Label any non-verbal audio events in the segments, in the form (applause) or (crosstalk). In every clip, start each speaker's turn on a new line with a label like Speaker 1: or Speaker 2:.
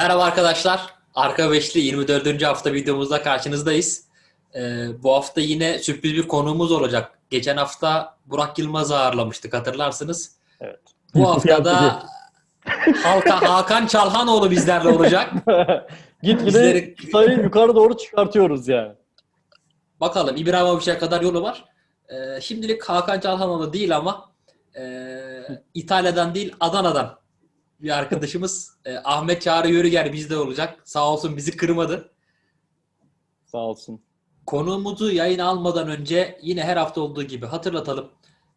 Speaker 1: Merhaba arkadaşlar. Arka Beşli 24. hafta videomuzda karşınızdayız. Ee, bu hafta yine sürpriz bir konuğumuz olacak. Geçen hafta Burak Yılmaz'ı ağırlamıştık hatırlarsınız.
Speaker 2: Evet.
Speaker 1: Bu hafta da Halka, Hakan Çalhanoğlu bizlerle olacak. (laughs)
Speaker 2: Gitgide
Speaker 1: Bizleri-
Speaker 2: sayıyı yukarı doğru çıkartıyoruz yani.
Speaker 1: Bakalım İbrahimovic'e kadar yolu var. Ee, şimdilik Hakan Çalhanoğlu değil ama e, İtalya'dan değil Adana'dan bir arkadaşımız e, Ahmet Çağrı Yörüger bizde olacak. Sağ olsun bizi kırmadı.
Speaker 2: Sağ olsun.
Speaker 1: Konuğumuzu yayın almadan önce yine her hafta olduğu gibi hatırlatalım.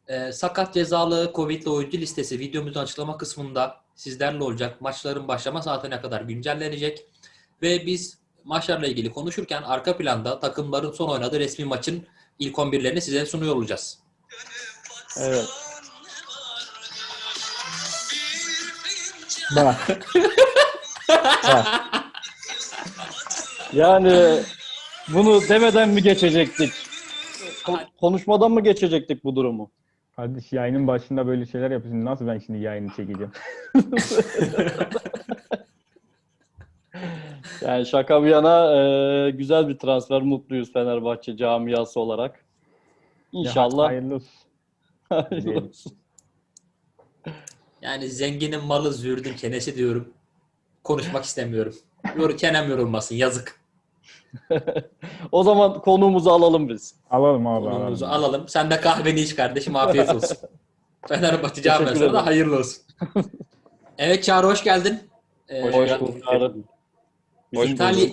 Speaker 1: Ee, sakat cezalı Covid'li oyuncu listesi videomuzun açıklama kısmında sizlerle olacak. Maçların başlama saatine kadar güncellenecek. Ve biz maçlarla ilgili konuşurken arka planda takımların son oynadığı resmi maçın ilk 11'lerini size sunuyor olacağız.
Speaker 2: Evet.
Speaker 3: Bak. (laughs) Bak.
Speaker 2: Yani bunu demeden mi geçecektik? Ko- konuşmadan mı geçecektik bu durumu?
Speaker 3: Kardeş yayının başında böyle şeyler yapıyorsun. Nasıl ben şimdi yayını çekeceğim? (laughs)
Speaker 2: Yani şaka bir yana e, güzel bir transfer. Mutluyuz Fenerbahçe camiası olarak. İnşallah.
Speaker 3: Hayırlı olsun.
Speaker 2: hayırlı olsun.
Speaker 1: Yani zenginin malı zürdün kenesi diyorum. Konuşmak istemiyorum. Yor, kenem yorulmasın yazık. (laughs)
Speaker 2: o zaman konuğumuzu alalım biz.
Speaker 3: Alalım abi
Speaker 1: Konuğumuzu
Speaker 3: alalım.
Speaker 1: alalım. Sen de kahveni iç kardeşim afiyet olsun. (laughs) Fenerbahçe camiasına da hayırlı olsun. evet Çağrı hoş geldin. Ee,
Speaker 2: Hoş bulduk. Çağrı.
Speaker 1: İtalya-.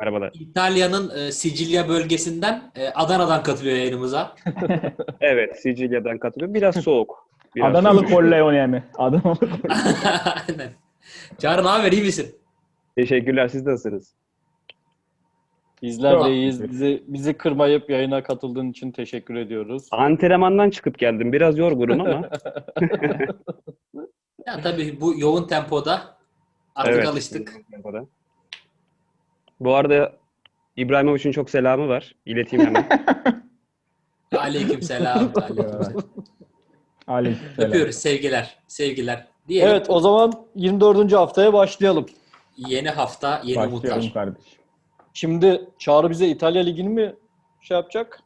Speaker 4: Merhabalar.
Speaker 1: İtalya'nın e, Sicilya bölgesinden e, Adana'dan katılıyor yayınımıza. (laughs)
Speaker 4: Evet, Sicilya'dan katılıyorum. Biraz soğuk. Biraz
Speaker 3: Adanalı. Corleone mi? Adanalı. (laughs)
Speaker 1: Aynen. Çağrı ne haber iyi misin?
Speaker 4: Teşekkürler. Siz nasılsınız?
Speaker 2: Bizler de iyiyiz. Bizi, bizi kırmayıp yayına katıldığın için teşekkür ediyoruz.
Speaker 4: Antrenmandan çıkıp geldim. Biraz yorgunum ama. (laughs)
Speaker 1: Ya tabii bu yoğun tempoda artık
Speaker 4: evet.
Speaker 1: alıştık.
Speaker 4: Bu arada İbrahimovic'in çok selamı var. İleteyim hemen. (laughs)
Speaker 1: Aleyküm selam.
Speaker 3: Aleykümselam.
Speaker 1: Öpüyoruz sevgiler. Sevgiler. Diyelim.
Speaker 2: Evet o zaman 24. haftaya başlayalım.
Speaker 1: Yeni hafta yeni
Speaker 3: Başlayalım
Speaker 1: umutlar.
Speaker 3: kardeş.
Speaker 2: Şimdi Çağrı bize İtalya Ligi'ni mi şey yapacak?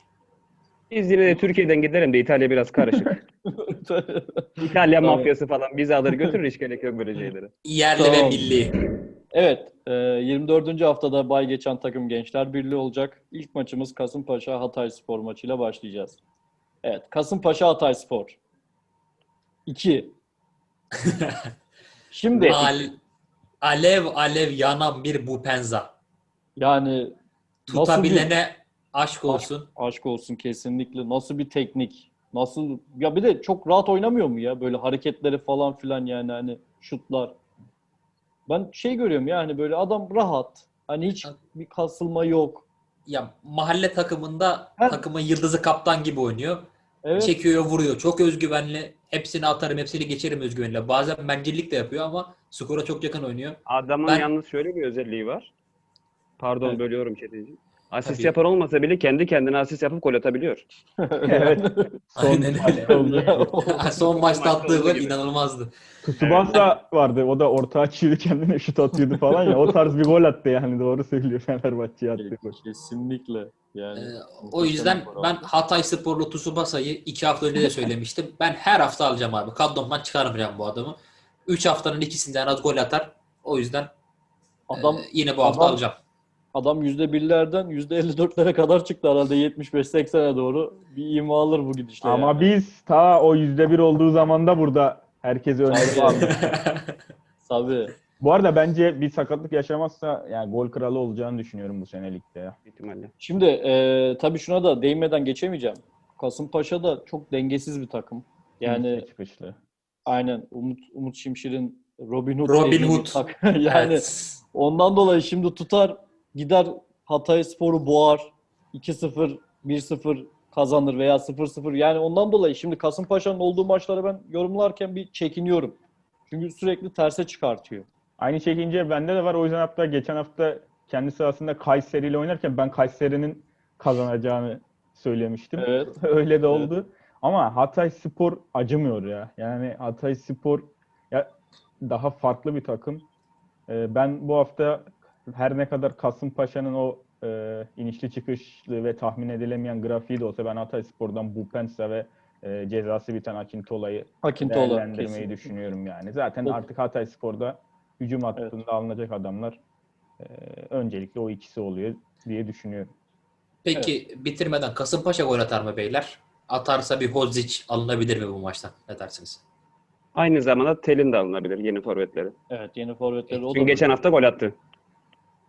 Speaker 4: Biz yine de Türkiye'den gidelim de İtalya biraz karışık. (laughs) İtalya
Speaker 2: Tamam.
Speaker 4: mafyası falan bizi alır götürür hiç gerek yok böyle şeylere.
Speaker 1: Yerli ve
Speaker 2: Tamam.
Speaker 1: milli.
Speaker 2: evet, e, 24. haftada bay geçen takım Gençler Birliği olacak. İlk maçımız Kasımpaşa Hatay Spor maçıyla başlayacağız. Evet, Kasımpaşa Hatay Spor. 2. (laughs) Şimdi
Speaker 1: Al- alev alev yanan bir bupenza.
Speaker 2: yani nasıl bir
Speaker 1: Tutabilene aşk olsun.
Speaker 2: aşk olsun kesinlikle. Nasıl bir teknik? Nasıl ya bir de çok rahat oynamıyor mu ya böyle hareketleri falan filan yani hani şutlar. Ben şey görüyorum yani böyle adam rahat. Hani hiç bir kasılma yok.
Speaker 1: Ya mahalle takımında
Speaker 2: Ha.
Speaker 1: takımın yıldızı kaptan gibi oynuyor.
Speaker 2: Evet.
Speaker 1: Çekiyor, vuruyor. Çok özgüvenli. Hepsini atarım, hepsini geçerim özgüvenle. Bazen bencillik de yapıyor ama skora çok yakın oynuyor.
Speaker 4: Adamın
Speaker 1: Ben-
Speaker 4: yalnız şöyle bir özelliği var. Pardon
Speaker 2: Evet.
Speaker 4: bölüyorum Çetinci. Asist
Speaker 1: Tabii.
Speaker 4: yapar olmasa bile kendi kendine asist yapıp gol atabiliyor. (laughs)
Speaker 3: Evet. (laughs) Son
Speaker 1: Aynen öyle.
Speaker 3: oldu. (laughs)
Speaker 1: Son maçta attığı gol inanılmazdı.
Speaker 3: Tsubasa vardı. O da orta açıyordu kendine şut atıyordu falan ya. O tarz bir gol attı yani. Doğru söylüyor Fenerbahçe'ye attı gol.
Speaker 2: Kesinlikle. Yani
Speaker 1: Ee, o yüzden ben Hatay Sporlu Tsubasa'yı iki hafta önce de söylemiştim. Ben her hafta alacağım abi. Kadromdan çıkarmayacağım bu adamı. Üç haftanın ikisinde en az gol atar. O yüzden
Speaker 2: adam
Speaker 1: e, yine bu hafta
Speaker 2: adam-
Speaker 1: alacağım.
Speaker 2: adam %1'lerden %54'lere kadar çıktı herhalde 75-80'e doğru. Bir ima alır bu gidişle.
Speaker 3: Ama
Speaker 2: yani.
Speaker 3: biz ta o yüzde bir olduğu zaman da burada herkesi önde
Speaker 2: Tabii. (laughs)
Speaker 3: Bu arada bence bir sakatlık yaşamazsa yani gol kralı olacağını düşünüyorum bu sene ligde ya.
Speaker 4: ihtimalle.
Speaker 2: Şimdi e, tabii şuna da değinmeden geçemeyeceğim. Kasımpaşa da çok dengesiz bir takım. Yani
Speaker 3: İnişli çıkışlı.
Speaker 2: aynen Umut Umut Şimşir'in Robin Hood
Speaker 1: Robin Hood.
Speaker 2: tak- (laughs) yani
Speaker 1: Evet.
Speaker 2: ondan dolayı şimdi tutar gider Hatay Spor'u boğar 2-0 1-0 kazanır veya 0-0 yani ondan dolayı şimdi Kasımpaşa'nın olduğu maçları ben yorumlarken bir çekiniyorum. Çünkü sürekli terse çıkartıyor.
Speaker 3: Aynı çekince bende de var. O yüzden hatta geçen hafta kendi sahasında Kayseri ile oynarken ben Kayseri'nin kazanacağını söylemiştim.
Speaker 2: Evet. (laughs)
Speaker 3: Öyle de oldu. Ama Hatay Spor acımıyor ya. Yani Hatay Spor ya daha farklı bir takım. Ee, ben bu hafta her ne kadar Kasımpaşa'nın o e, inişli çıkışlı ve tahmin edilemeyen grafiği de olsa ben Hatayspor'dan Bupensa ve e, cezası biten Akintola'yı
Speaker 2: Akintola
Speaker 3: değerlendirmeyi
Speaker 2: kesin.
Speaker 3: düşünüyorum yani. Zaten
Speaker 2: O-
Speaker 3: artık Hatayspor'da hücum hattında alınacak adamlar e, öncelikle o ikisi oluyor diye düşünüyorum.
Speaker 1: Peki bitirmeden Kasımpaşa gol atar mı beyler? Atarsa bir Hodzic alınabilir mi bu maçtan? Ne dersiniz?
Speaker 4: Aynı zamanda Telin de alınabilir yeni forvetleri.
Speaker 2: Evet yeni forvetleri da.
Speaker 4: Çünkü geçen hafta gol attı.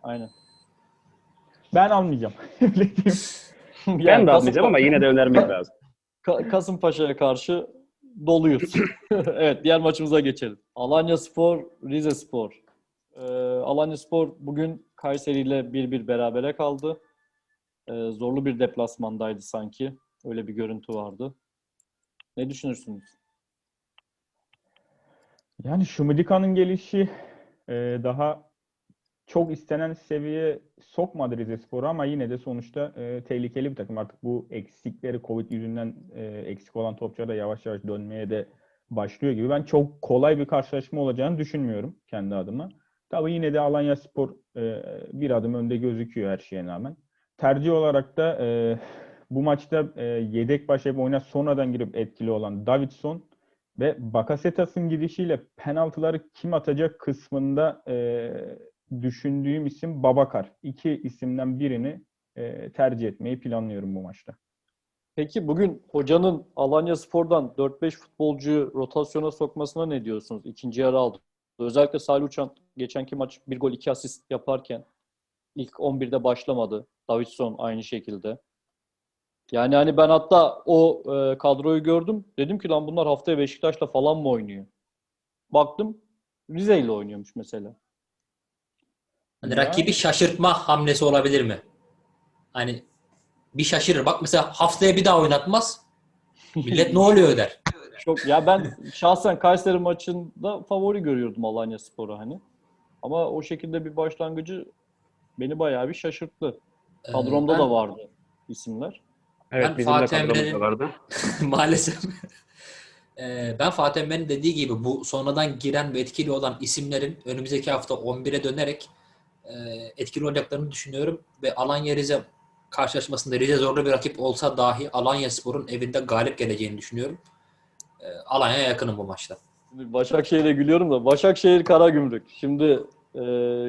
Speaker 2: Aynen.
Speaker 3: Ben almayacağım. (laughs)
Speaker 2: Yani
Speaker 4: Ben de almayacağım ama yine de önermek lazım.
Speaker 2: Ka- Kasımpaşa'ya karşı doluyuz. (clears throat) evet diğer maçımıza geçelim. Alanya Spor, Rize Spor. Ee, Alanya Spor bugün Kayseri ile 1-1 berabere kaldı. Ee, zorlu bir deplasmandaydı sanki. Öyle bir görüntü vardı. Ne düşünürsünüz?
Speaker 3: Yani Şumidika'nın gelişi e, daha çok istenen seviyeye sokmadı Rizespor'u ama yine de sonuçta e, tehlikeli bir takım. Artık bu eksikleri Covid yüzünden e, eksik olan topçular da yavaş yavaş dönmeye de başlıyor gibi. Ben çok kolay bir karşılaşma olacağını düşünmüyorum kendi adıma. Tabii yine de Alanya Spor e, bir adım önde gözüküyor her şeye rağmen. Tercih olarak da e, bu maçta e, yedek başlayıp oyuna sonradan girip etkili olan Davidson ve Bakasetas'ın gidişiyle penaltıları kim atacak kısmında e, düşündüğüm isim Babakar. İki isimden birini e, tercih etmeyi planlıyorum bu maçta.
Speaker 2: Peki bugün hocanın Alanya Spor'dan 4-5 futbolcuyu rotasyona sokmasına ne diyorsunuz? İkinci yarı aldı. Özellikle Salih Uçan geçenki maç bir gol iki asist yaparken ilk 11'de başlamadı. Davidson aynı şekilde. Yani hani ben hatta o e, kadroyu gördüm. Dedim ki lan bunlar haftaya Beşiktaş'la falan mı oynuyor? Baktım Rize ile oynuyormuş mesela.
Speaker 1: Hani
Speaker 3: Yani-
Speaker 1: rakibi şaşırtma hamlesi olabilir mi? Hani bir şaşırır. Bak mesela haftaya bir daha oynatmaz. Millet ne oluyor der. (laughs)
Speaker 2: Çok ya ben şahsen Kayseri maçında favori görüyordum Alanya Spor'u hani. Ama o şekilde bir başlangıcı beni bayağı bir şaşırttı.
Speaker 1: Ee,
Speaker 2: Kadromda
Speaker 1: ben
Speaker 2: da vardı isimler.
Speaker 4: Evet
Speaker 1: Ben
Speaker 4: bizim de
Speaker 1: Fatih
Speaker 4: kadromuzda
Speaker 1: Emre'nin-
Speaker 4: vardı. (laughs)
Speaker 1: Maalesef. Ee, ben Fatih Emre'nin dediği gibi bu sonradan giren ve etkili olan isimlerin önümüzdeki hafta 11'e dönerek etkili olacaklarını düşünüyorum. Ve Alanya Rize karşılaşmasında Rize zorlu bir rakip olsa dahi Alanya Spor'un evinde galip geleceğini düşünüyorum. Ee, Alanya'ya yakınım bu maçta.
Speaker 2: Şimdi Başakşehir'e gülüyorum da Başakşehir Karagümrük. Şimdi e,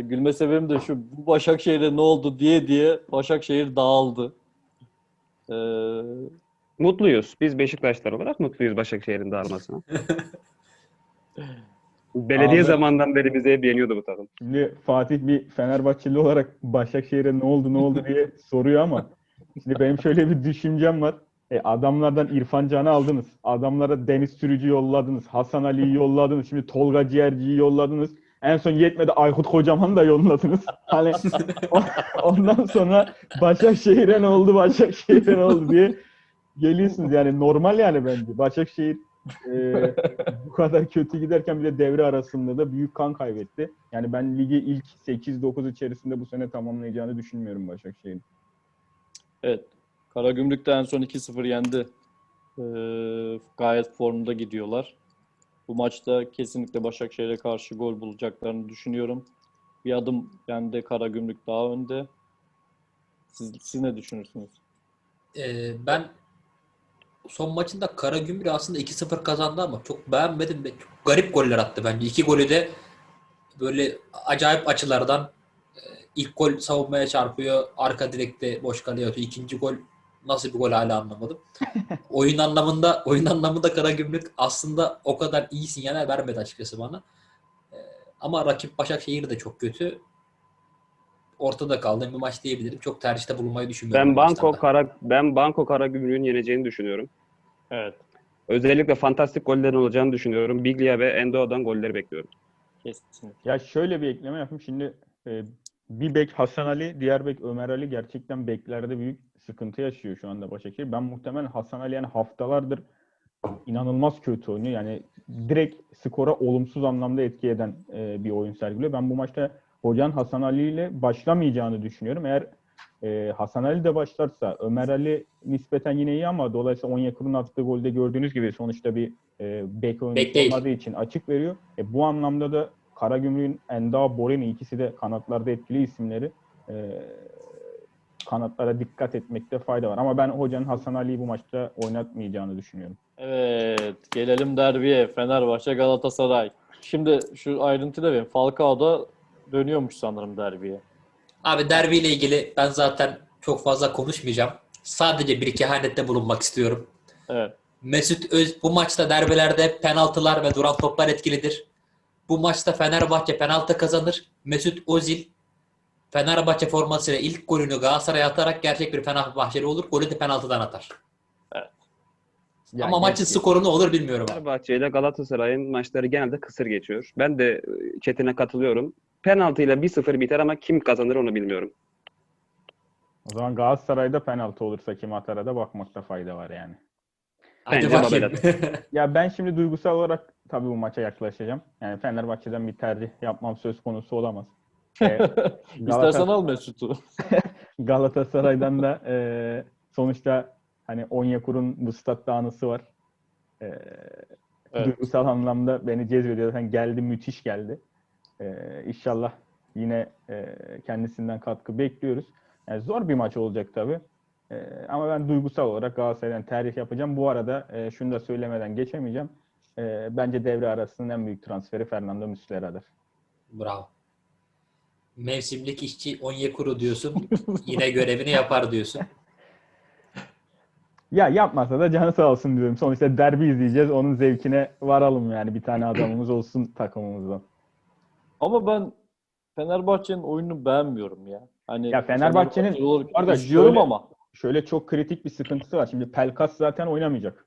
Speaker 2: gülme sebebim de şu bu Başakşehir'e ne oldu diye diye Başakşehir dağıldı. E,
Speaker 4: Mutluyuz. Biz Beşiktaşlar olarak mutluyuz Başakşehir'in dağılmasına. (laughs) Belediye
Speaker 3: Abi-
Speaker 4: zamandan beri bize hep yeniyordu bu takım.
Speaker 3: Şimdi Fatih bir Fenerbahçeli olarak Başakşehir'e ne oldu ne oldu diye (laughs) soruyor ama şimdi benim şöyle bir düşüncem var. E, adamlardan İrfan Can'ı aldınız. Adamlara Deniz Sürücü yolladınız. Hasan Ali'yi yolladınız. Şimdi Tolga Ciğerci'yi yolladınız. En son yetmedi Aykut Kocaman'ı da yolladınız. Hani (laughs) ondan sonra Başakşehir'e ne oldu Başakşehir'e ne oldu diye geliyorsunuz. Yani normal yani bence. Başakşehir e, (laughs) bu kadar kötü giderken bir de devre arasında da büyük kan kaybetti. Yani ben ligi ilk 8-9 içerisinde bu sene tamamlayacağını düşünmüyorum Başakşehir'in.
Speaker 2: evet. Karagümrük de en son 2-0 yendi. E, gayet formda gidiyorlar. Bu maçta kesinlikle Başakşehir'e karşı gol bulacaklarını düşünüyorum. Bir adım bende Karagümrük daha önde. Siz, siz ne düşünürsünüz?
Speaker 1: Ee, ben son maçında Karagümrük aslında 2-0 kazandı ama çok beğenmedim. ve Çok garip goller attı bence. İki golü de böyle acayip açılardan e, ilk gol savunmaya çarpıyor. Arka direkte boş kaleye atıyor. İkinci gol nasıl bir gol hala anlamadım. (laughs) oyun anlamında oyun anlamında Karagümrük aslında o kadar iyi sinyaller vermedi açıkçası bana. Ee, ama rakip Başakşehir de çok kötü. Ortada kaldığım bir maç diyebilirim. Çok tercihte bulunmayı düşünmüyorum.
Speaker 4: Ben
Speaker 1: maçlarda.
Speaker 4: Kara ben Banko Karagümrük'ün yeneceğini düşünüyorum.
Speaker 2: Evet.
Speaker 4: Özellikle fantastik gollerin olacağını düşünüyorum. Biglia ve Endo'dan golleri bekliyorum.
Speaker 2: Kesinlikle.
Speaker 3: Ya şöyle bir ekleme yapayım. Şimdi e, bir bek Hasan Ali, diğer bek Ömer Ali gerçekten beklerde büyük sıkıntı yaşıyor şu anda Başakşehir. Ben muhtemelen Hasan Ali yani haftalardır inanılmaz kötü oynuyor. Yani direkt skora olumsuz anlamda etki eden e, bir oyun sergiliyor. Ben bu maçta hocanın Hasan Ali ile başlamayacağını düşünüyorum. Eğer e, Hasan Ali de başlarsa Ömer Ali nispeten yine iyi ama dolayısıyla Onyekuru'nun attığı golde gördüğünüz gibi sonuçta bir e, bek
Speaker 1: değil.
Speaker 3: olmadığı için açık veriyor. E, bu anlamda da Karagümrük'ün Enda Borini ikisi de kanatlarda etkili isimleri. E, kanatlara dikkat etmekte fayda var. Ama ben hocanın Hasan Ali'yi bu maçta oynatmayacağını düşünüyorum.
Speaker 2: Evet, gelelim derbiye. Fenerbahçe Galatasaray. Şimdi şu ayrıntıyı da vereyim. Falcao da dönüyormuş sanırım derbiye.
Speaker 1: Abi derbiyle ilgili ben zaten çok fazla konuşmayacağım. Sadece bir kehanette bulunmak istiyorum.
Speaker 2: Evet.
Speaker 1: Mesut Öz bu maçta derbilerde penaltılar ve duran toplar etkilidir. Bu maçta Fenerbahçe penaltı kazanır. Mesut Özil Fenerbahçe formasıyla ilk golünü Galatasaray'a atarak gerçek bir Fenerbahçeli olur. Golü de penaltıdan atar.
Speaker 3: Ya
Speaker 1: Ama maçın
Speaker 3: gerçi-
Speaker 1: skoru ne olur bilmiyorum. abi.
Speaker 4: Fenerbahçe ile Galatasaray'ın maçları genelde kısır geçiyor. Ben de Çetin'e katılıyorum. Penaltıyla 1-0 biter ama kim kazanır onu bilmiyorum.
Speaker 3: O zaman Galatasaray'da penaltı olursa kim atara da bakmakta fayda var yani.
Speaker 4: Bence
Speaker 1: bakayım. (laughs)
Speaker 3: Ya ben şimdi duygusal olarak tabii bu maça yaklaşacağım. Yani Fenerbahçe'den bir tercih yapmam söz konusu olamaz. (laughs) Ee,
Speaker 2: İstersen
Speaker 3: Galata-
Speaker 2: al Mesut'u. (laughs)
Speaker 3: Galatasaray'dan da e, sonuçta hani Onyekuru'nun bu statta anısı var. E,
Speaker 2: Evet.
Speaker 3: Duygusal anlamda beni cezbediyor. Zaten geldi, müthiş geldi. E, inşallah yine e, kendisinden katkı bekliyoruz. Yani zor bir maç olacak tabii. E, ama ben duygusal olarak Galatasaray'dan tercih yapacağım. Bu arada e, şunu da söylemeden geçemeyeceğim. E, bence devre arasının en büyük transferi Fernando Muslera'dır.
Speaker 1: Bravo. Mevsimlik işçi Onyekuru diyorsun. (laughs) Yine görevini yapar diyorsun.
Speaker 3: Ya yapmasa da canı sağ olsun diyorum. Sonuçta derbi izleyeceğiz. Onun zevkine varalım yani. Bir tane adamımız olsun takımımızdan.
Speaker 2: Ama ben Fenerbahçe'nin oyununu beğenmiyorum ya. Hani
Speaker 3: Ya Fenerbahçe'nin- Bu arada şöyle-
Speaker 2: ama.
Speaker 3: Şöyle çok kritik bir sıkıntısı var. Şimdi Pelkas zaten oynamayacak.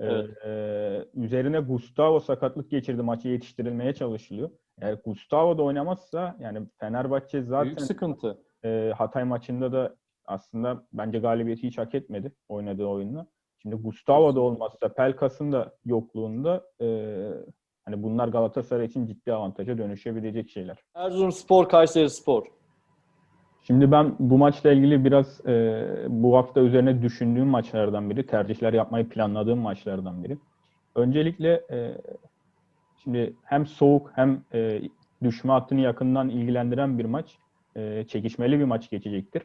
Speaker 3: Ee,
Speaker 2: Evet.
Speaker 3: e, üzerine Gustavo sakatlık geçirdi. Maçı yetiştirilmeye çalışılıyor. Eğer Gustavo da oynamazsa yani Fenerbahçe
Speaker 2: Büyük
Speaker 3: zaten
Speaker 2: sıkıntı.
Speaker 3: e, Hatay maçında da aslında bence galibiyeti hiç hak etmedi oynadığı oyunla. Şimdi Gustavo da olmazsa Pelkas'ın da yokluğunda e, hani bunlar Galatasaray için ciddi avantaja dönüşebilecek şeyler.
Speaker 2: Erzurumspor, Kayserispor.
Speaker 3: Şimdi ben bu maçla ilgili biraz e, bu hafta üzerine düşündüğüm maçlardan biri, tercihler yapmayı planladığım maçlardan biri. Öncelikle e, şimdi hem soğuk hem e, düşme hattını yakından ilgilendiren bir maç, e, çekişmeli bir maç geçecektir.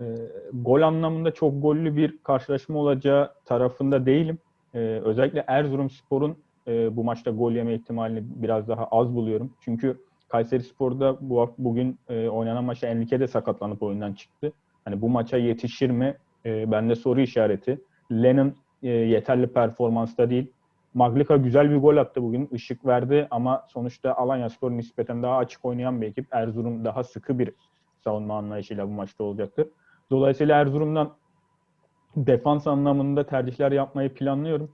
Speaker 3: E, gol anlamında çok gollü bir karşılaşma olacağı tarafında değilim. E, özellikle Erzurumspor'un e, bu maçta gol yeme ihtimalini biraz daha az buluyorum. Çünkü Kayseri Spor'da bu bugün e, oynanan maçta Enrique de sakatlanıp oyundan çıktı. Hani bu maça yetişir mi? E, bende soru işareti. Lennon e, yeterli performansta değil. Maglika güzel bir gol attı bugün. Işık verdi ama sonuçta Alanyaspor nispeten daha açık oynayan bir ekip. Erzurum daha sıkı bir savunma anlayışıyla bu maçta olacaktır. Dolayısıyla Erzurum'dan defans anlamında tercihler yapmayı planlıyorum.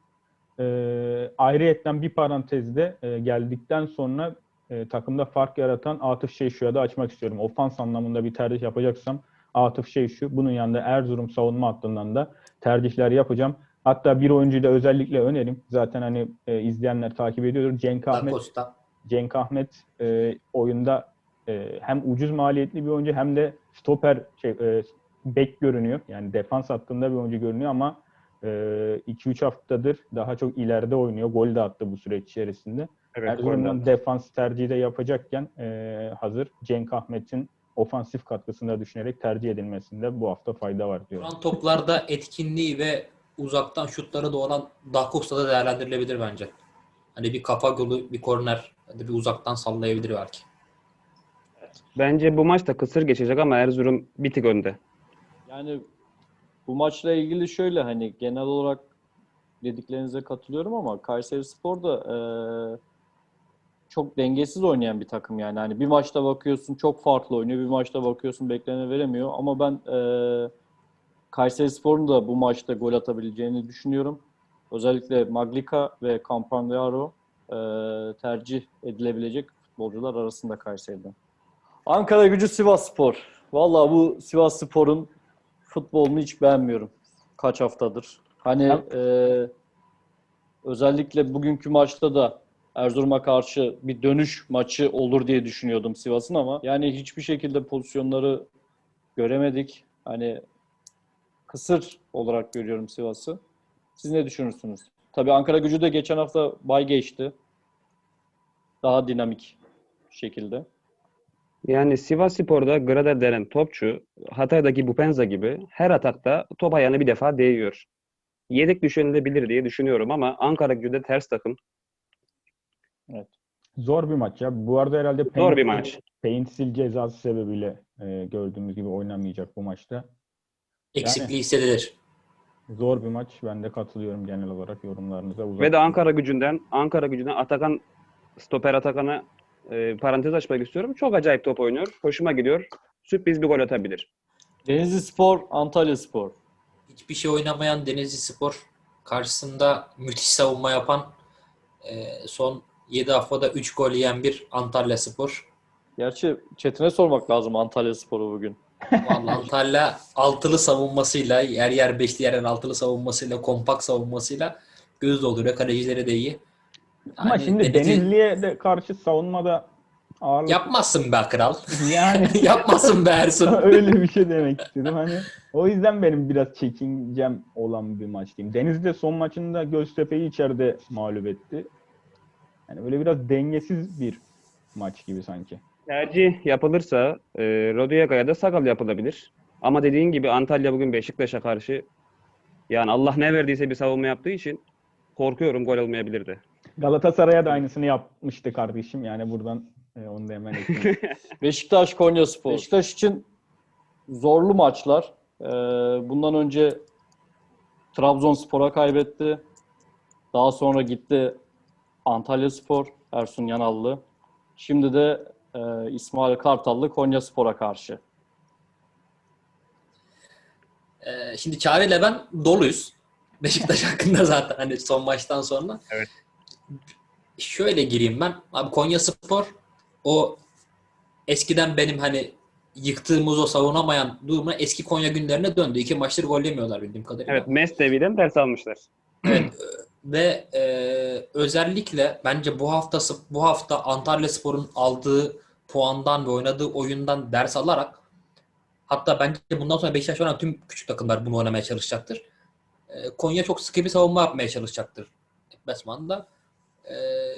Speaker 3: Ee, ayrıyetten bir parantezde e, geldikten sonra e, takımda fark yaratan Atıf Şeyşu'ya da açmak istiyorum. Ofans anlamında bir tercih yapacaksam Atıf Şeyşu. Bunun yanında Erzurum savunma hattından da tercihler yapacağım. Hatta bir oyuncuyu da özellikle önerim. Zaten hani e, izleyenler takip ediyordur. Cenk Ahmet
Speaker 1: Costa.
Speaker 3: Cenk Ahmet e, oyunda e, hem ucuz maliyetli bir oyuncu hem de stoper şey, e, bek görünüyor. Yani defans hattında bir oyuncu görünüyor ama 2-3 haftadır daha çok ileride oynuyor. Gol de attı bu süreç içerisinde.
Speaker 4: Evet,
Speaker 3: Erzurum'dan defans tercihi de yapacakken e, hazır Cenk Ahmet'in ofansif katkısını da düşünerek tercih edilmesinde bu hafta fayda var diyorum.
Speaker 1: Duran toplarda etkinliği ve uzaktan şutları da olan Da değerlendirilebilir bence. Hani bir kafa golü, bir korner, bir uzaktan sallayabilir belki.
Speaker 4: Bence bu maç da kısır geçecek ama Erzurum bir tık önde.
Speaker 2: Yani bu maçla ilgili şöyle hani genel olarak dediklerinize katılıyorum ama Kayserispor da eee çok dengesiz oynayan bir takım yani. Hani bir maçta bakıyorsun çok farklı oynuyor, bir maçta bakıyorsun bekleneni veremiyor ama ben eee Kayserispor'un da bu maçta gol atabileceğini düşünüyorum. Özellikle Maglika ve Campagnaro eee tercih edilebilecek futbolcular arasında Kayseri'den. Ankara Gücü Sivasspor. Vallahi bu Sivasspor'un futbolunu hiç beğenmiyorum. Kaç haftadır. Hani e, özellikle bugünkü maçta da Erzurum'a karşı bir dönüş maçı olur diye düşünüyordum Sivas'ın ama yani hiçbir şekilde pozisyonları göremedik. Hani kısır olarak görüyorum Sivas'ı. Siz ne düşünürsünüz? Tabii Ankara Gücü de geçen hafta bay geçti. Daha dinamik şekilde.
Speaker 4: Yani Sivas Spor'da Grader denen topçu Hatay'daki Bupenza gibi her atakta top ayağına bir defa değiyor. Yedek düşünülebilir diye düşünüyorum ama Ankara gücü ters takım.
Speaker 3: Zor bir maç ya. Bu arada herhalde
Speaker 4: Zor bir
Speaker 3: Paint-
Speaker 4: maç.
Speaker 3: Paintsil cezası sebebiyle e, gördüğümüz gibi oynamayacak bu maçta.
Speaker 1: Eksikliği hissedilir.
Speaker 3: Zor bir maç. Ben de katılıyorum genel olarak yorumlarınıza. Uzak
Speaker 4: Ve de Ankara gücünden Ankara gücünden Atakan stoper Atakan'a e, parantez açmak istiyorum. Çok acayip top oynuyor. Hoşuma gidiyor. Sürpriz bir gol atabilir.
Speaker 2: Denizli Spor, Antalya Spor.
Speaker 1: Hiçbir şey oynamayan Denizli Spor karşısında müthiş savunma yapan e, son 7 haftada 3 gol yiyen bir Antalya Spor.
Speaker 2: Gerçi Çetin'e sormak lazım Antalya Spor'u bugün.
Speaker 1: Vallahi (laughs) Antalya altılı savunmasıyla, yer yer beşli yer yer altılı savunmasıyla, kompakt savunmasıyla göz dolduruyor. Kalecileri de iyi.
Speaker 3: Ama
Speaker 1: Yani
Speaker 3: şimdi
Speaker 1: Denizli-
Speaker 3: Denizli'ye de karşı savunmada ağırlık
Speaker 1: Yapmazsın be kral. (laughs)
Speaker 3: yani (laughs)
Speaker 1: Yapmasın be Ersun. (laughs)
Speaker 3: öyle bir şey demek istedim. Hani o yüzden benim biraz çekincem olan bir maç diyeyim. Denizli de son maçında Göztepe'yi içeride mağlup etti. Yani böyle biraz dengesiz bir maç gibi sanki.
Speaker 4: Tercih yapılırsa e, Roduyega'ya da Sakal yapılabilir. Ama dediğin gibi Antalya bugün Beşiktaş'a karşı yani Allah ne verdiyse bir savunma yaptığı için korkuyorum gol olmayabilirdi.
Speaker 3: Galatasaray'a da aynısını yapmıştı kardeşim. Yani buradan e, onu da hemen ekleyeyim. (laughs)
Speaker 2: Beşiktaş, Konya Spor. Beşiktaş için zorlu maçlar. Ee, bundan önce Trabzonspor'a kaybetti. Daha sonra gitti Antalya Spor, Ersun Yanallı. Şimdi de e, İsmail Kartallı Konya Spor'a karşı.
Speaker 1: Ee, şimdi Çağrı ile ben doluyuz. Beşiktaş (laughs) hakkında zaten hani son maçtan sonra.
Speaker 4: Evet.
Speaker 1: Şöyle gireyim ben. Abi Konya Spor o eskiden benim hani yıktığımız o savunamayan durumuna eski Konya günlerine döndü. İki maçtır gol yemiyorlar bildiğim kadarıyla.
Speaker 4: Evet Mesnevi'den ders almışlar.
Speaker 1: Evet, (clears throat) ve e, özellikle bence bu hafta bu hafta Antalya Spor'un aldığı puandan ve oynadığı oyundan ders alarak hatta bence bundan sonra Beşiktaş oynayan tüm küçük takımlar bunu oynamaya çalışacaktır. E, Konya çok sıkı bir savunma yapmaya çalışacaktır. Deplasmanda. E,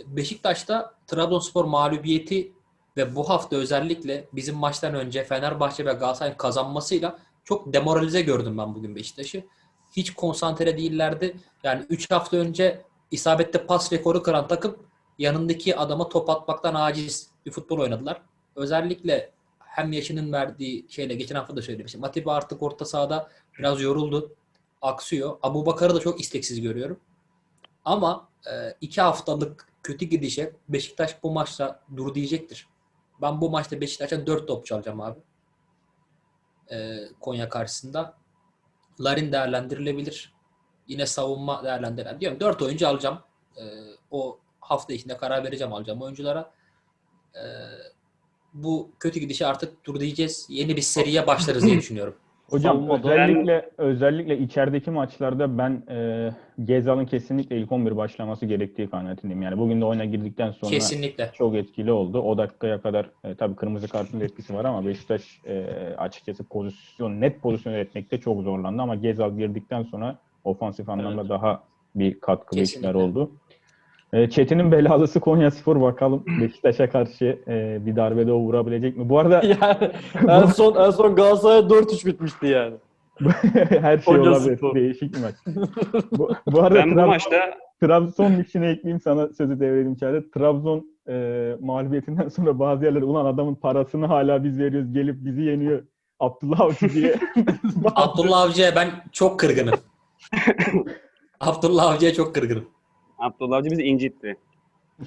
Speaker 1: Beşiktaş'ta Trabzonspor mağlubiyeti ve bu hafta özellikle bizim maçtan önce Fenerbahçe ve Galatasaray'ın kazanmasıyla çok demoralize gördüm ben bugün Beşiktaş'ı. Hiç konsantre değillerdi. Yani 3 hafta önce isabette pas rekoru kıran takım yanındaki adama top atmaktan aciz bir futbol oynadılar. Özellikle hem yaşının verdiği şeyle geçen hafta da söylemiştim. Atiba artık orta sahada biraz yoruldu. Aksıyor. Abu Bakar'ı da çok isteksiz görüyorum. Ama e, iki haftalık kötü gidişe Beşiktaş bu maçta dur diyecektir. Ben bu maçta Beşiktaş'a 4 top çalacağım abi. E, Konya karşısında. Larin değerlendirilebilir. Yine savunma değerlendirilebilir. Diyorum 4 oyuncu alacağım. E, o hafta içinde karar vereceğim alacağım oyunculara. E, bu kötü gidişe artık dur diyeceğiz. Yeni bir seriye başlarız diye (clears throat) düşünüyorum.
Speaker 3: Hocam özellikle özellikle içerideki maçlarda ben e, Gezal'ın kesinlikle ilk 11 başlaması gerektiği kanaatindeyim. Yani bugün de oyuna girdikten sonra
Speaker 1: Kesinlikle.
Speaker 3: çok etkili oldu. O dakikaya kadar e, tabii kırmızı kartın etkisi var ama Beşiktaş e, açıkçası pozisyon net pozisyon üretmekte çok zorlandı ama Gezal girdikten sonra ofansif anlamda
Speaker 1: Evet.
Speaker 3: daha bir katkı. Beşiktaş oldu. Çetin'in belalısı Konyaspor bakalım (clears throat) Beşiktaş'a karşı e, bir darbede o vurabilecek mi? Bu arada (laughs)
Speaker 2: Yani en son en son Galatasaray'a 4-3 bitmişti yani. (laughs)
Speaker 3: her şey
Speaker 2: Konya
Speaker 3: olabilir.
Speaker 2: Spor.
Speaker 3: Değişik bir maç. (laughs) bu, bu arada
Speaker 4: Ben bu
Speaker 3: Trabzon-
Speaker 4: maçta
Speaker 3: Trabzon içine ekleyeyim sana sözü devredeyim içeride. Trabzon e, mağlubiyetinden sonra bazı yerlere ulan adamın parasını hala biz veriyoruz gelip bizi yeniyor Abdullah Avcı diye.
Speaker 1: Abdullah Avcı'ya ben çok kırgınım. Abdullah Avcı'ya çok kırgınım.
Speaker 4: Abdullah Avcı bizi incitti.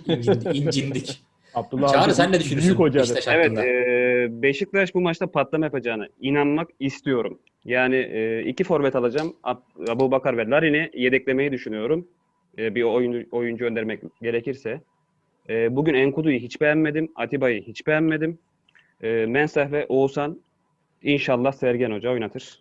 Speaker 1: İncindik. incindik. (laughs)
Speaker 3: Abdullah
Speaker 1: Çağrı
Speaker 3: Avcı
Speaker 1: sen ne
Speaker 3: büyük
Speaker 1: düşünüyorsun
Speaker 3: hocadır.
Speaker 1: Beşiktaş
Speaker 4: Evet,
Speaker 1: hakkında?
Speaker 4: e, Beşiktaş bu maçta patlama yapacağına inanmak istiyorum. Yani e, iki forvet alacağım. Ab- Abu Bakar ve Larin'i yedeklemeyi düşünüyorum. E, bir oyuncu, oyuncu göndermek gerekirse. E, bugün Enkudu'yu hiç beğenmedim. Atiba'yı hiç beğenmedim. E, Mensah ve Oğuzhan inşallah Sergen Hoca oynatır.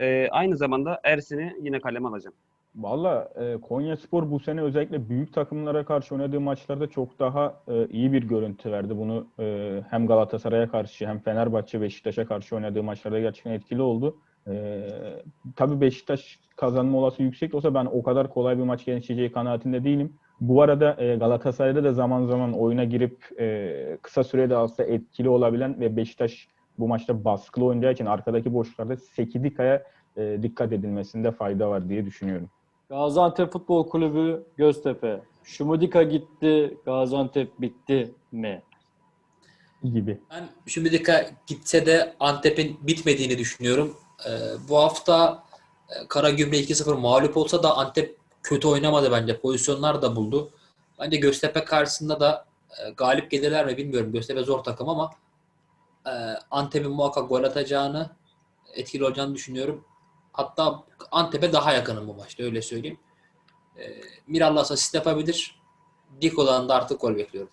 Speaker 4: E, aynı zamanda Ersin'i yine kaleme alacağım.
Speaker 3: Valla e, Konyaspor bu sene özellikle büyük takımlara karşı oynadığı maçlarda çok daha e, iyi bir görüntü verdi. Bunu e, hem Galatasaray'a karşı hem Fenerbahçe Beşiktaş'a karşı oynadığı maçlarda gerçekten etkili oldu. E, tabii Beşiktaş kazanma olası yüksek olsa ben o kadar kolay bir maç geçeceği kanaatinde değilim. Bu arada e, Galatasaray'da da zaman zaman oyuna girip e, kısa sürede alsa etkili olabilen ve Beşiktaş bu maçta baskılı oynayacağı için arkadaki boşluklarda Sekidika'ya e, dikkat edilmesinde fayda var diye düşünüyorum.
Speaker 2: Gaziantep Futbol Kulübü Göztepe. Şumudika gitti, Gaziantep bitti mi?
Speaker 3: Gibi.
Speaker 1: Ben Şumidika gitse de Antep'in bitmediğini düşünüyorum. Ee, bu hafta e, Karagümrük 2-0 mağlup olsa da Antep kötü oynamadı bence. Pozisyonlar da buldu. Bence Göztepe karşısında da e, galip gelirler mi bilmiyorum. Göztepe zor takım ama e, Antep'in muhakkak gol atacağını, etkili olacağını düşünüyorum. Hatta Antep'e daha yakınım bu maçta öyle söyleyeyim. E, Mirallas asist yapabilir. Diko'dan da artık gol bekliyorum.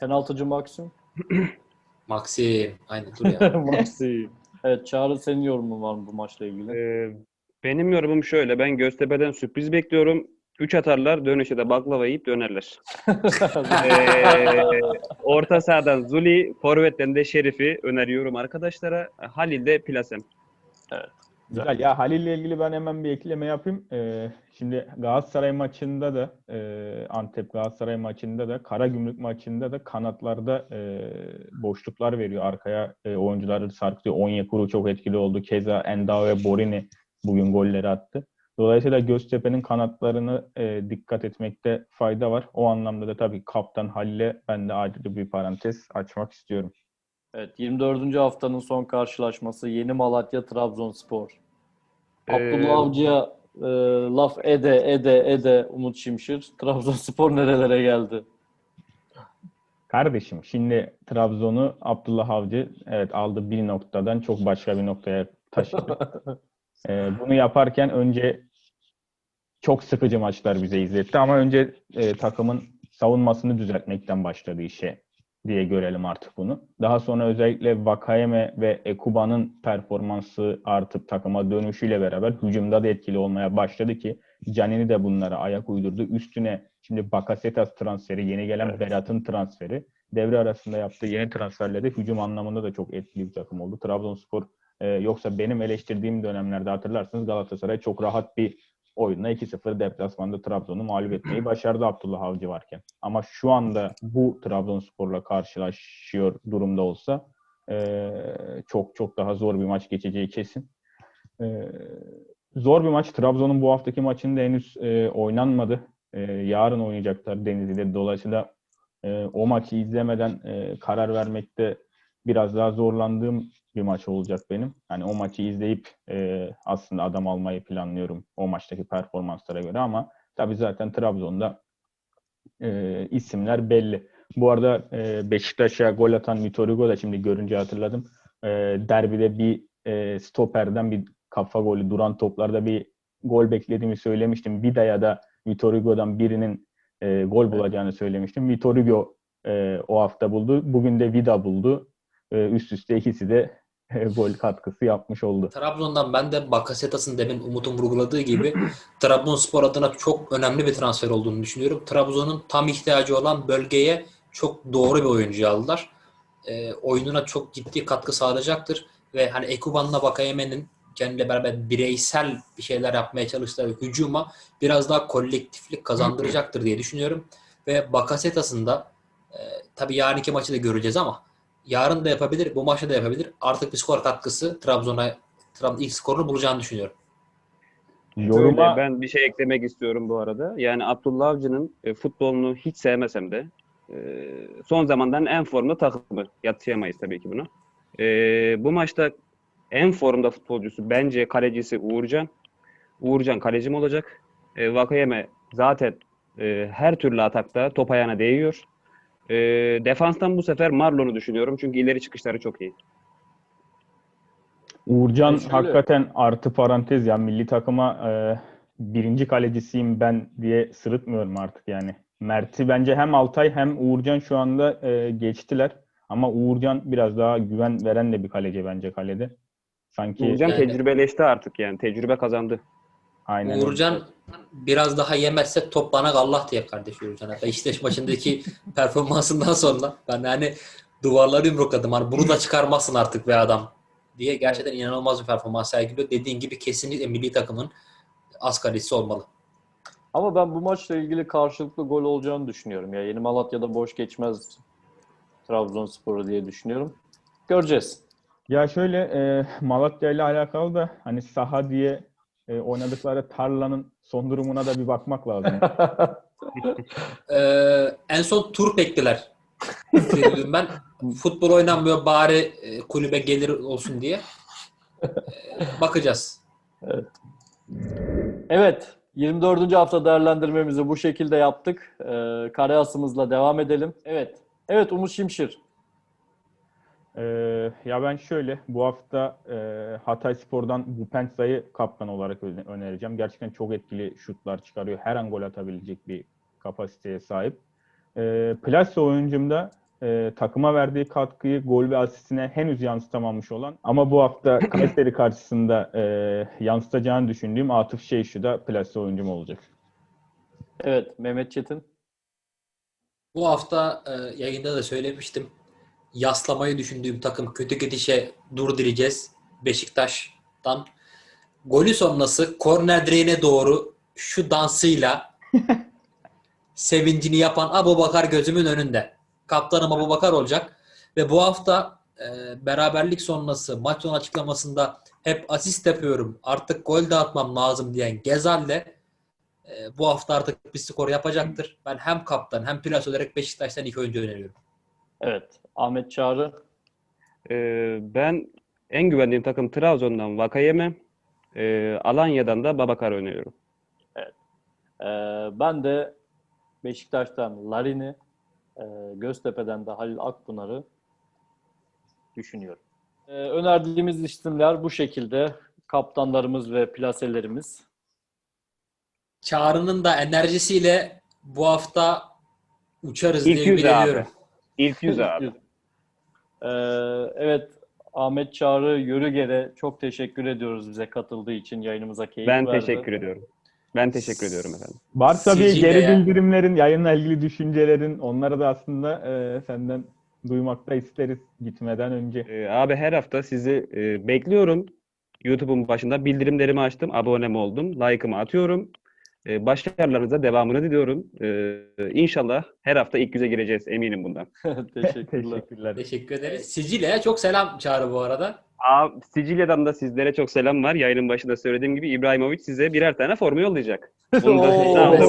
Speaker 2: Penaltıcı Maxim. (clears throat)
Speaker 1: Maxim. Aynen dur ya. (laughs)
Speaker 2: Maxim. Evet Çağrı senin yorumun var mı bu maçla ilgili?
Speaker 4: Ee, benim yorumum şöyle. Ben Göztepe'den sürpriz bekliyorum. 3 atarlar, dönüşe de baklava yiyip dönerler. (laughs) Ee, orta sahadan Zuli, forvetten de Şerif'i öneriyorum arkadaşlara. Halil de Plasem.
Speaker 3: Güzel. Ya Halil'le ilgili ben hemen bir ekleme yapayım. Ee, şimdi Galatasaray maçında da e, Antep Galatasaray maçında da Karagümrük maçında da kanatlarda e, boşluklar veriyor. Arkaya e, oyuncuları sarkıyor. Onyekuru çok etkili oldu. Keza Enda ve Borini bugün golleri attı. Dolayısıyla Göztepe'nin kanatlarını e, dikkat etmekte fayda var. O anlamda da tabii kaptan Halil'e ben de ayrı bir parantez açmak istiyorum.
Speaker 2: Evet 24. haftanın son karşılaşması Yeni Malatya Trabzonspor.
Speaker 4: Ee,
Speaker 2: Abdullah Avcı'ya e, laf ede ede ede Umut Şimşir. Trabzonspor nerelere geldi?
Speaker 3: Kardeşim şimdi Trabzon'u Abdullah Avcı evet aldı bir noktadan çok başka bir noktaya taşıdı. (laughs) Ee, bunu yaparken önce çok sıkıcı maçlar bize izletti ama önce e, takımın savunmasını düzeltmekten başladı işe diye görelim artık bunu. Daha sonra özellikle Vakayeme ve Ekuba'nın performansı artıp takıma dönüşüyle beraber hücumda da etkili olmaya başladı ki Canini de bunlara ayak uydurdu. Üstüne şimdi Bakasetas transferi, yeni gelen
Speaker 4: Evet.
Speaker 3: Berat'ın transferi, devre arasında yaptığı yeni transferlerde hücum anlamında da çok etkili bir takım oldu. Trabzonspor e, yoksa benim eleştirdiğim dönemlerde hatırlarsınız Galatasaray çok rahat bir oyunla 2-0 deplasmanda Trabzon'u mağlup etmeyi (clears throat) başardı Abdullah Avcı varken. Ama şu anda bu Trabzonspor'la karşılaşıyor durumda olsa e, çok çok daha zor bir maç geçeceği kesin. E, zor bir maç. Trabzon'un bu haftaki maçında henüz e, oynanmadı. E, yarın oynayacaklar Denizli'de. Dolayısıyla e, o maçı izlemeden e, karar vermekte biraz daha zorlandığım bir maç olacak benim. Yani o maçı izleyip e, aslında adam almayı planlıyorum o maçtaki performanslara göre ama tabii zaten Trabzon'da e, isimler belli. Bu arada e, Beşiktaş'a gol atan Vitor Hugo da şimdi görünce hatırladım. E, derbide bir e, stoperden bir kafa golü duran toplarda bir gol beklediğimi söylemiştim. Vida'ya da Vitor Hugo'dan birinin e, gol bulacağını söylemiştim. Vitor Hugo e, o hafta buldu. Bugün de Vida buldu. E, üst üste ikisi de (laughs) gol katkısı yapmış oldu.
Speaker 1: Trabzon'dan ben de Bakasetas'ın demin Umut'un vurguladığı gibi (laughs) Trabzonspor adına çok önemli bir transfer olduğunu düşünüyorum. Trabzon'un tam ihtiyacı olan bölgeye çok doğru bir oyuncu aldılar. E, oyununa çok ciddi katkı sağlayacaktır. Ve hani Ekuban'la Bakayemen'in kendiyle beraber bireysel bir şeyler yapmaya çalıştığı hücuma biraz daha kolektiflik kazandıracaktır diye düşünüyorum. Ve Bakasetas'ın da e, tabii yarınki maçı da göreceğiz ama yarın da yapabilir, bu maçta da yapabilir. Artık bir skor katkısı Trabzon'a Trabzon ilk skorunu bulacağını düşünüyorum.
Speaker 3: Yoruma
Speaker 4: ben bir şey eklemek istiyorum bu arada. Yani Abdullah Avcı'nın e, futbolunu hiç sevmesem de e, son zamanların en formda takımı. Yatsıyamayız tabii ki bunu. E, bu maçta en formda futbolcusu bence kalecisi Uğurcan. Uğurcan kalecim olacak. E, Vakayeme zaten e, her türlü atakta top ayağına değiyor. E, defanstan bu sefer Marlon'u düşünüyorum. Çünkü ileri çıkışları çok iyi.
Speaker 3: Uğurcan
Speaker 2: E şöyle-
Speaker 3: hakikaten artı parantez ya milli takıma e, birinci kalecisiyim ben diye sırıtmıyorum artık yani. Mert'i bence hem Altay hem Uğurcan şu anda e, geçtiler. Ama Uğurcan biraz daha güven veren de bir kaleci bence kalede. Sanki
Speaker 4: Uğurcan
Speaker 1: yani-
Speaker 4: tecrübeleşti artık yani. Tecrübe kazandı.
Speaker 3: aynen.
Speaker 1: Uğurcan biraz daha yemezse top bana Allah diye kardeş Uğurcan'a. Beşiktaş maçındaki (laughs) performansından sonra ben yani duvarları yumrukladım. Hani bunu da çıkarmazsın artık be adam diye gerçekten inanılmaz bir performans sergiliyor. Dediğin gibi kesinlikle milli takımın az kalecisi olmalı.
Speaker 2: Ama ben bu maçla ilgili karşılıklı gol olacağını düşünüyorum. Ya Yeni Malatya'da boş geçmez Trabzonspor'u diye düşünüyorum. Göreceğiz.
Speaker 3: Ya şöyle e, Malatya ile alakalı da hani saha diye e, oynadıkları tarlanın son durumuna da bir bakmak lazım.
Speaker 1: Ee, (laughs) en son tur bektiler. Ben. Futbol oynanmıyor bari e, kulübe gelir olsun diye. Ee, bakacağız.
Speaker 2: Evet, 24. hafta değerlendirmemizi bu şekilde yaptık. Ee, kare asımızla devam edelim. Evet, evet Umut Şimşir.
Speaker 3: Ee, ya ben şöyle bu hafta e, Hatay Spor'dan Bupensa'yı kaptan olarak öne- önereceğim. Gerçekten çok etkili şutlar çıkarıyor. Her an gol atabilecek bir kapasiteye sahip. Ee, Plase oyuncum da e, takıma verdiği katkıyı gol ve asistine henüz yansıtamamış olan ama bu hafta (clears throat) Kayseri karşısında e, yansıtacağını düşündüğüm Atıf Şeyşu da Plase oyuncum olacak.
Speaker 2: Evet, Mehmet Çetin.
Speaker 1: Bu hafta e, yayında da söylemiştim. Yaslamayı düşündüğüm takım kötü gidişe durdireceğiz. Beşiktaş'tan. Golü sonrası korner direğine doğru şu dansıyla (laughs) sevincini yapan Abu Bakar gözümün önünde. Kaptanım Abu Bakar olacak. Ve bu hafta e, beraberlik sonrası maç sonu açıklamasında hep asist yapıyorum. Artık gol de atmam lazım diyen Gezal de e, bu hafta artık bir skor yapacaktır. Ben hem kaptan hem plas olarak Beşiktaş'tan iki oyuncu öneriyorum.
Speaker 2: Evet, Ahmet Çağrı.
Speaker 4: Ee, ben en güvendiğim takım Trabzon'dan Vakayeme, e, Alanya'dan da Babakar öneriyorum.
Speaker 2: Ee, ben de Beşiktaş'tan Larin'i, e, Göztepe'den de Halil Akpınar'ı düşünüyorum. Ee, önerdiğimiz isimler bu şekilde. Kaptanlarımız ve plaselerimiz.
Speaker 1: Çağrı'nın da enerjisiyle bu hafta uçarız
Speaker 4: İlk
Speaker 1: diye
Speaker 4: yüz
Speaker 1: ümit
Speaker 4: abi.
Speaker 1: ediyorum.
Speaker 4: İlk yüz abi.
Speaker 2: Ee, evet, Ahmet Çağrı Yörüger'e çok teşekkür ediyoruz bize katıldığı için yayınımıza keyif
Speaker 4: Ben
Speaker 2: verdi.
Speaker 4: teşekkür ediyorum. Ben teşekkür ediyorum efendim.
Speaker 3: Varsa bir
Speaker 1: Sicilya
Speaker 3: geri
Speaker 1: ya.
Speaker 3: bildirimlerin, yayınla ilgili düşüncelerin onları da aslında e, senden duymakta isteriz gitmeden önce.
Speaker 4: Ee, abi her hafta sizi e, bekliyorum. YouTube'un başında bildirimlerimi açtım, abone oldum, like'ımı atıyorum. Ee, başarılarınıza devamını diliyorum. Ee, inşallah her hafta ilk yüze gireceğiz, eminim bundan. (laughs) (laughs)
Speaker 2: Teşekkürler.
Speaker 3: Teşekkürler.
Speaker 1: Teşekkür ederiz. Sicilya'ya çok selam Çağrı bu arada.
Speaker 4: Abi, Sicilya'dan da sizlere çok selam var. Yayının başında söylediğim gibi İbrahimovic size birer tane formu yollayacak. (laughs) Onun da sözünü aldım.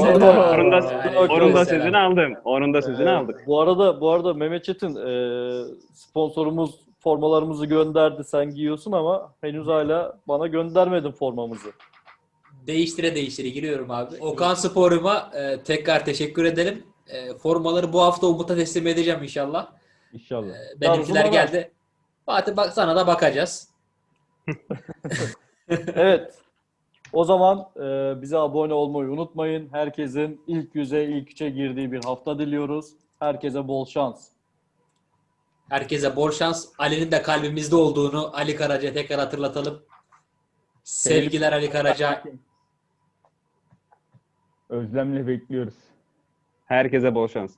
Speaker 4: Onun da,
Speaker 1: Yani
Speaker 4: onun da sözünü aldım. Onun da sözünü
Speaker 2: Ee,
Speaker 4: aldık.
Speaker 2: Bu arada bu arada Mehmet Çetin e, sponsorumuz formalarımızı gönderdi. Sen giyiyorsun ama henüz hala bana göndermedin formamızı.
Speaker 1: Değiştire değiştire giriyorum abi. Okan Spor'uma e, tekrar teşekkür edelim. E, formaları bu hafta Umut'a teslim edeceğim inşallah.
Speaker 3: İnşallah.
Speaker 1: E, benimkiler geldi. Fatih bak sana da bakacağız. (laughs)
Speaker 2: Evet. O zaman e, bize abone olmayı unutmayın. Herkesin ilk yüze, ilk üçe girdiği bir hafta diliyoruz. Herkese bol şans.
Speaker 1: Herkese bol şans. Ali'nin de kalbimizde olduğunu Ali Karaca tekrar hatırlatalım. Sevgiler Ali Karaca.
Speaker 3: Özlemle bekliyoruz.
Speaker 4: Herkese bol şans.